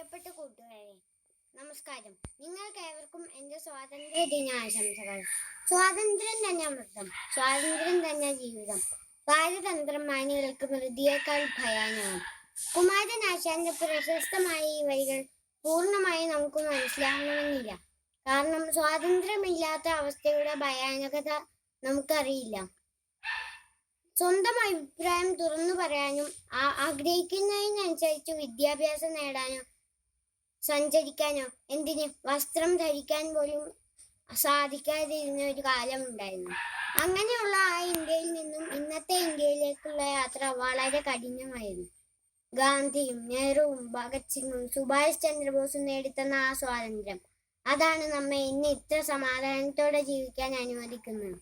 പ്രിയപ്പെട്ട കൂട്ടുകാരെ നമസ്കാരം. നിങ്ങൾക്ക് ഏവർക്കും എന്റെ സ്വാതന്ത്ര്യ ദിനാശംസകൾ. സ്വാതന്ത്ര്യം തന്നെ അമൃതം സ്വാതന്ത്ര്യം തന്നെ ജീവിതം. പാരതന്ത്രം മാനികൾക്ക് മൃതിയേക്കാൾ ഭയാനകം. കുമാരനാശാന്റെ പ്രശസ്തമായ ഈ വരികൾ പൂർണമായി നമുക്ക് മനസ്സിലാകണമെന്നില്ല. കാരണം സ്വാതന്ത്ര്യമില്ലാത്ത അവസ്ഥയുടെ ഭയാനകത നമുക്കറിയില്ല. സ്വന്തം അഭിപ്രായം തുറന്നു പറയാനും ആഗ്രഹിക്കുന്നതിനനുസരിച്ച് വിദ്യാഭ്യാസം നേടാനോ സഞ്ചരിക്കാനോ എന്തിന് വസ്ത്രം ധരിക്കാൻ പോലും സാധിക്കാതിരുന്ന ഒരു കാലം ഉണ്ടായിരുന്നു. അങ്ങനെയുള്ള ആ ഇന്ത്യയിൽ നിന്നും ഇന്നത്തെ ഇന്ത്യയിലേക്കുള്ള യാത്ര വളരെ കഠിനമായിരുന്നു. ഗാന്ധിയും നെഹ്റുവും ഭഗത് സിംഗും സുഭാഷ് ചന്ദ്രബോസും നേടിത്തന്ന ആ സ്വാതന്ത്ര്യം അതാണ് നമ്മെ ഇന്ന് ഇത്ര സമാധാനത്തോടെ ജീവിക്കാൻ അനുവദിക്കുന്നത്.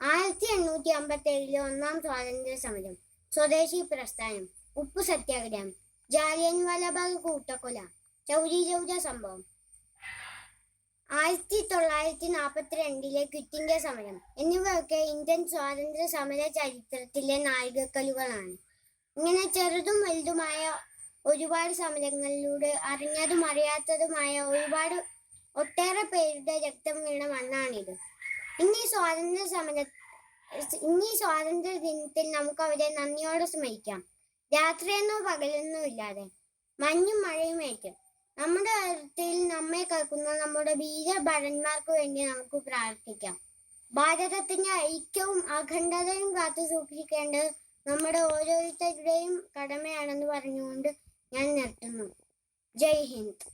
ആയിരത്തി എണ്ണൂറ്റി അമ്പത്തി ഏഴിലെ ഒന്നാം സ്വാതന്ത്ര്യ സമരം സ്വദേശി പ്രസ്ഥാനം ഉപ്പു സത്യാഗ്രഹം ജാലിയൻ വലബാഗ് കൂട്ടക്കൊല ചൗരി ചൗര സംഭവം. ആയിരത്തി തൊള്ളായിരത്തി നാൽപ്പത്തി രണ്ടിലെ ക്വിറ്റ് ഇന്ത്യ സമരം. എന്നിവയൊക്കെ ഇന്ത്യൻ സ്വാതന്ത്ര്യ സമര ചരിത്രത്തിലെ നാഴികക്കല്ലുകളാണ്. ഇങ്ങനെ ചെറുതും വലുതുമായ ഒരുപാട് സമരങ്ങളിലൂടെ അറിഞ്ഞതും അറിയാത്തതുമായ ഒരുപാട് ഒട്ടേറെ പേരുടെ രക്തം വീണ മണ്ണാണിത്. ഇനി സ്വാതന്ത്ര്യ സമര ഇനി സ്വാതന്ത്ര്യ ദിനത്തിൽ നമുക്ക് അവരെ നന്ദിയോടെ സ്മരിക്കാം. രാത്രിയെന്നോ പകലെന്നോ ഇല്ലാതെ. മഞ്ഞും മഴയും ഏറ്റ് നമ്മുടെ കാര്യത്തിൽ നമ്മെ കേൾക്കുന്ന നമ്മുടെ വീരഭടന്മാർക്ക് വേണ്ടി നമുക്ക് പ്രാർത്ഥിക്കാം. ഭാരതത്തിന്റെ ഐക്യവും അഖണ്ഡതയും കാത്തു സൂക്ഷിക്കേണ്ടത് നമ്മുടെ ഓരോരുത്തരുടെയും കടമയാണെന്ന് പറഞ്ഞുകൊണ്ട് ഞാൻ നിർത്തുന്നു. ജയ് ഹിന്ദ്.